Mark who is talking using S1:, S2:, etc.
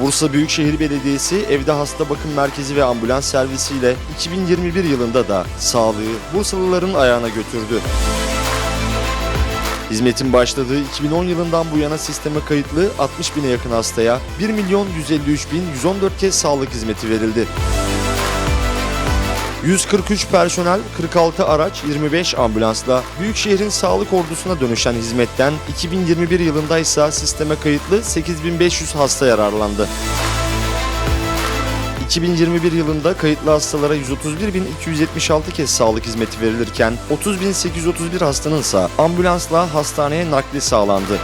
S1: Bursa Büyükşehir Belediyesi evde hasta bakım merkezi ve ambulans servisiyle 2021 yılında da sağlığı Bursalıların ayağına götürdü. Hizmetin başladığı 2010 yılından bu yana sisteme kayıtlı 60 bine yakın hastaya 1 milyon 153 bin 114 kez sağlık hizmeti verildi. 143 personel, 46 araç, 25 ambulansla Büyükşehir'in sağlık ordusuna dönüşen hizmetten 2021 yılında ise sisteme kayıtlı 8500 hasta yararlandı. 2021 yılında kayıtlı hastalara 131.276 kez sağlık hizmeti verilirken 30.831 hastanın ise ambulansla hastaneye nakli sağlandı.